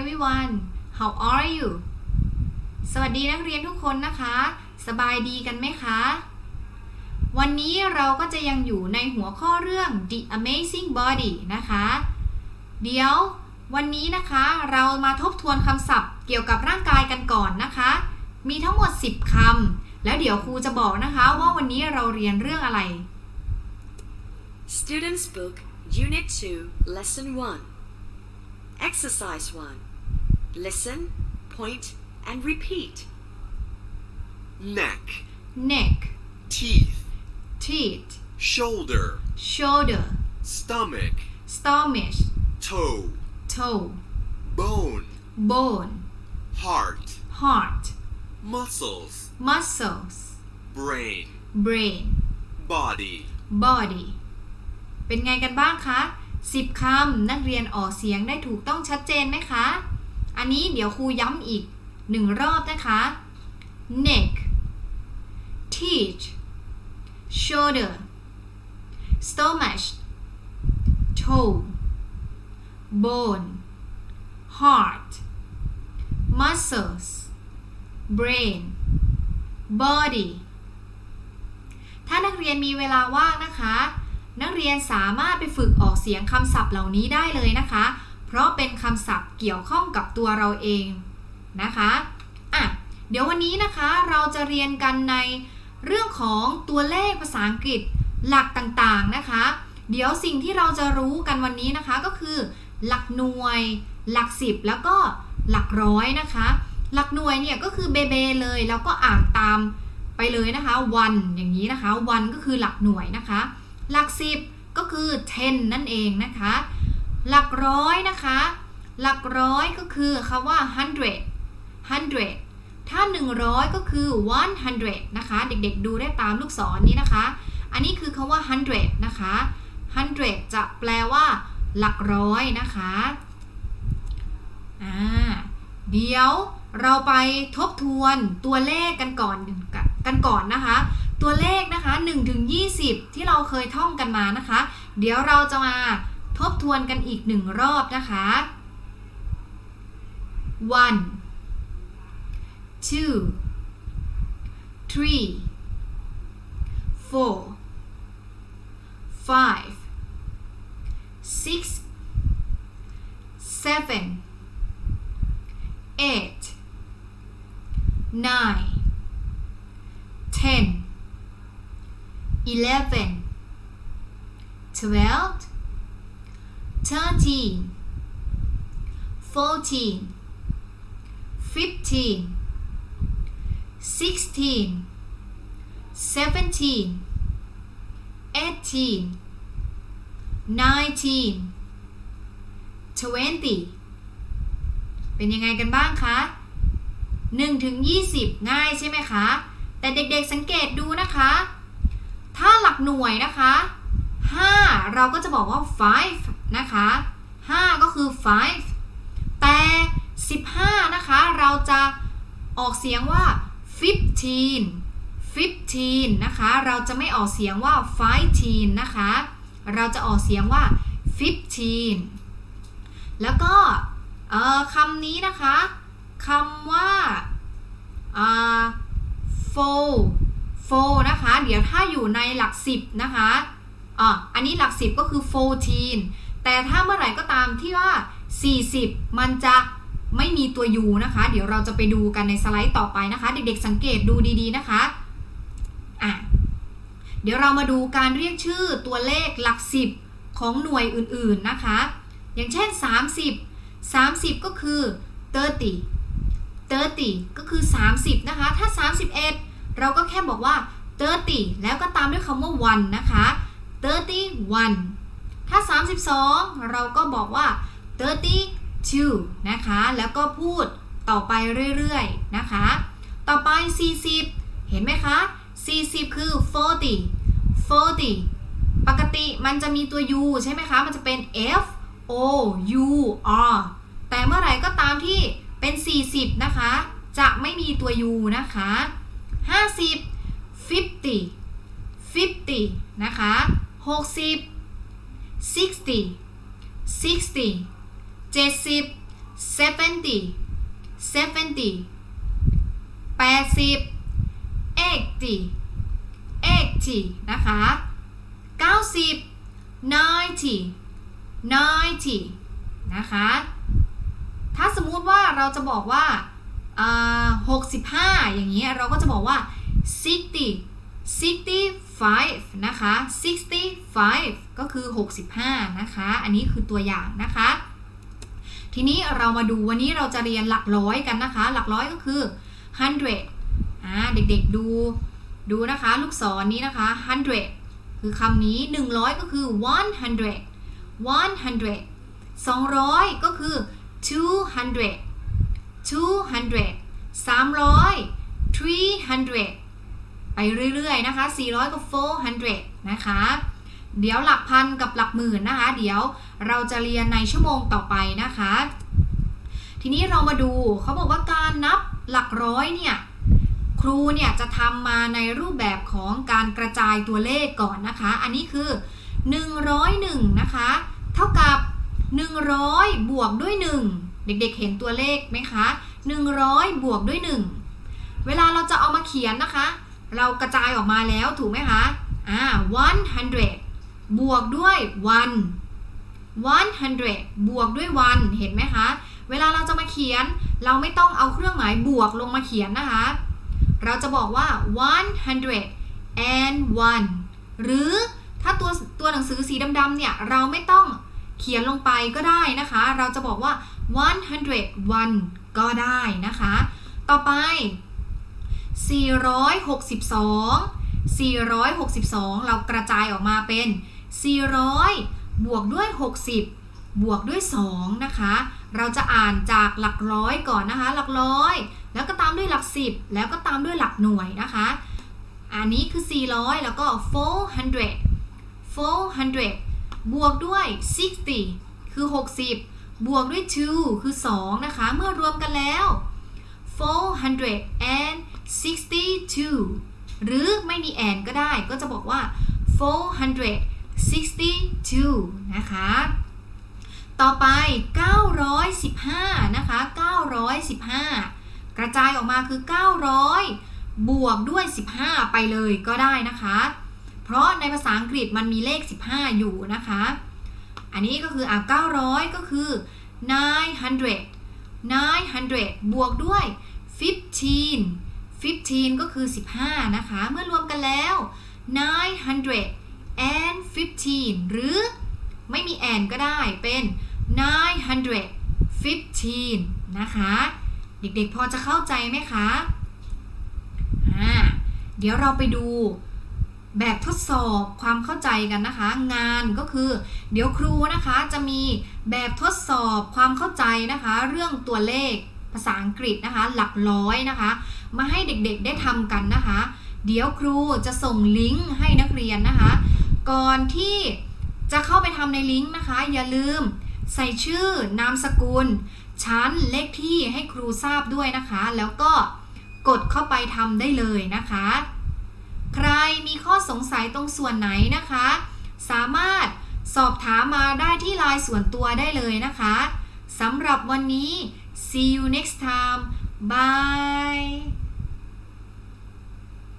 everyone how are you สวัสดีนักเรียนทุกคนนะคะ สบายดีกันไหมคะ วันนี้เราก็จะยังอยู่ในหัวข้อเรื่อง the amazing body นะคะ เดี๋ยววันนี้นะคะเรามาทบทวนคำศัพท์เกี่ยวกับร่างกายกันก่อนนะคะ มีทั้งหมด 10คำแล้วเดี๋ยวครูจะบอกนะคะว่าวันนี้เราเรียนเรื่องอะไร Students' Book, Unit 2, Lesson 1. Exercise 1. Listen, point, and repeat. neck, neck teeth, teeth shoulder, shoulder stomach, stomach toe, toe bone, bone heart, heart muscles, muscles brain, brain body. body เป็นไงกันบ้างคะ 10 คำนักเรียนออกเสียงได้ถูกต้องชัดเจนไหมคะ อันนี้เดี๋ยวครูย้ำอีกหนึ่งรอบนะคะ neck teeth shoulder stomach toe bone heart muscles brain body ถ้านักเรียนมีเวลาว่างนะคะ นักเรียนสามารถไปฝึกออกเสียงคำศัพท์เหล่านี้ได้เลยนะคะ เพราะเป็นคำศัพท์เกี่ยวข้องกับตัวเราเองนะคะอะเดี๋ยววันนี้นะคะเราจะเรียนกันในเรื่องของตัวเลขภาษาอังกฤษหลักต่างๆนะคะ เดี๋ยวสิ่งที่เราจะรู้กันวันนี้นะคะก็คือ หลักหน่วย หลักสิบแล้วก็หลักร้อยนะคะ หลักหน่วยเนี่ยก็คือเบเบเลยแล้วก็อ่านตามไปเลยนะคะวันอย่างนี้นะคะวันก็คือหลักหน่วยนะคะ หลักสิบก็คือ10นั่นเองนะคะ หลักร้อยนะคะ หลักร้อยก็คือคำว่า hundred hundred ถ้า 100 ก็คือ 100 นะคะ เด็กๆ ดูได้ตามลูกศรนนี้นะคะ อันนี้คือคำว่า hundred นะคะ hundred จะแปลว่า หลักร้อยนะคะอ่าเดี๋ยวเราไปทบทวนตัวเลขกันก่อนกันก่อนนะคะ ตัวเลขนะคะ1ถึง20 ที่เราเคยท่องกันมานะคะ เดี๋ยวเราจะมา ทบทวนกันอีกหนึ่งรอบนะคะ one two three four five six seven eight, nine, ten, eleven, twelve, thirteen, fourteen, fifteen, sixteen, seventeen, eighteen, nineteen, twenty เป็นยังไงกันบ้างคะ1ถึง20 ง่ายใช่ไหมคะ แต่เด็กๆสังเกตดูนะคะ ถ้าหลักหน่วยนะคะ 5 เราก็จะบอกว่า5นะคะ 5 ก็คือ5แต่ 15 นะคะ เราจะออกเสียงว่า15 15นะคะ เราจะไม่ออกเสียงว่า15นะคะ เราจะออกเสียงว่า15แล้วก็คำนี้นะคะคำว่าอ่า four four นะคะ เดี๋ยวถ้าอยู่ในหลัก10นะคะ อะอันนี้หลัก10ก็คือ 14 แต่ถ้าเมื่อไหร่ก็ตามที่ว่า 40 มันจะไม่มีตัว u นะคะ เดี๋ยวเราจะไปดูกันในสไลด์ต่อไปนะคะ เด็กๆสังเกตดูดีๆนะคะอะเดี๋ยวเรามาดูการเรียกชื่อตัวเลขหลัก10ของหน่วยอื่นๆนะคะ อย่างเช่น 30 30 ก็คือ 30 30 ก็คือ 30 นะคะ ถ้า 31 เราก็แค่บอกว่า 30 แล้วก็ตามด้วยคำว่า one นะคะ 31 ถ้า 32 เราก็บอกว่า 32 นะคะ แล้วก็พูดต่อไปเรื่อยๆ นะคะ ต่อไป 40 เห็นไหมคะ 40 คือ 40 40 ปกติมันจะมีตัว u ใช่ไหมคะ มันจะเป็น f o u r แต่เมื่อไหร่ก็ตามที่เป็น 40 นะคะ จะไม่มีตัว u นะคะ 50 50 50 นะคะ 60 60 60 70 seventy seventy แปดสิบ eighty eighty นะคะเก้าสิบ ninety ninety นะคะ ถ้าสมมุติว่าเราจะบอกว่าอ่า65อย่างนี้เราก็จะบอกว่า sixty sixty five นะคะ sixty five ก็คือ 65 นะคะ อันนี้คือตัวอย่างนะคะ ทีนี้เรามาดูวันนี้เราจะเรียนหลักร้อยกันนะคะ หลักร้อยก็คือ hundred อ่าเด็กๆดูดูนะคะ ลูกศรนี้นะคะ hundred คือคำนี้ 100 ก็คือ one hundred one hundred 200 ก็คือ two hundred two hundred 300 three hundred ไป เรื่อยๆนะคะ 400ก็400 นะคะ เดี๋ยวหลักพันกับหลักหมื่นนะคะ เดี๋ยวเราจะเรียนในชั่วโมงต่อไปนะคะ ทีนี้เรามาดูเขาบอกว่าการนับหลักร้อยเนี่ยครูเนี่ยจะทำมาในรูปแบบของการกระจายตัวเลขก่อนนะคะ อันนี้คือ 101 นะคะ เท่ากับ 100 บวกด้วย 1 เด็กๆเห็นตัวเลขไหมคะ 100 บวกด้วย 1 เวลาเราจะเอามาเขียนนะคะ เรากระจายออกมาแล้วถูกไหมคะอ่า100บวกด้วย1 100บวกด้วย1เห็นไหมคะ เวลาเราจะมาเขียน เราไม่ต้องเอาเครื่องหมายบวกลงมาเขียนนะคะ เราจะบอกว่า100 and 1หรือถ้าตัวตัวหนังสือสีดำๆเนี่ย เราไม่ต้องเขียนลงไปก็ได้นะคะ เราจะบอกว่า101ก็ได้นะคะ ต่อไป 462 462 เรากระจายออกมาเป็น 400 บวกด้วย 60 บวกด้วย 2 นะคะ เราจะอ่านจากหลักร้อยก่อนนะคะ หลักร้อย แล้วก็ตามด้วยหลัก 10 แล้วก็ตามด้วยหลักหน่วยนะคะ อันนี้คือ 400 แล้วก็ 400 400 บวกด้วย 60 คือ 60 บวกด้วย 2 คือ 2 นะคะ เมื่อรวมกันแล้ว 462 หรือไม่มี and ก็ได้ก็จะบอกว่า 462 นะคะ ต่อไป 915 นะคะ 915 กระจายออกมาคือ 900 บวกด้วย 15 ไปเลยก็ได้นะคะ เพราะในภาษาอังกฤษมันมีเลข 15 อยู่นะคะ อันนี้ก็คืออะ900 ก็คือ 900 900 บวกด้วย 15 15 ก็คือ 15 นะคะ เมื่อรวมกันแล้ว 900 and 15 หรือไม่มี and ก็ได้เป็น 915 นะคะ เด็กๆพอจะเข้าใจไหมคะ อ่า เดี๋ยวเราไปดู แบบทดสอบความเข้าใจกันนะคะ งานก็คือ เดี๋ยวครูนะคะจะมีแบบทดสอบความเข้าใจนะคะ เรื่องตัวเลขภาษาอังกฤษนะคะ หลักร้อยนะคะ มาให้เด็กๆได้ทำกันนะคะ เดี๋ยวครูจะส่งลิงก์ให้นักเรียนนะคะ ก่อนที่จะเข้าไปทำในลิงก์นะคะ อย่าลืมใส่ชื่อนามสกุล ชั้นเลขที่ให้ครูทราบด้วยนะคะ แล้วก็กดเข้าไปทำได้เลยนะคะ ใครมีข้อสงสัยตรงส่วนไหนนะคะ สามารถสอบถามมาได้ที่ไลน์ส่วนตัวได้เลยนะคะสำหรับวันนี้ see you next time bye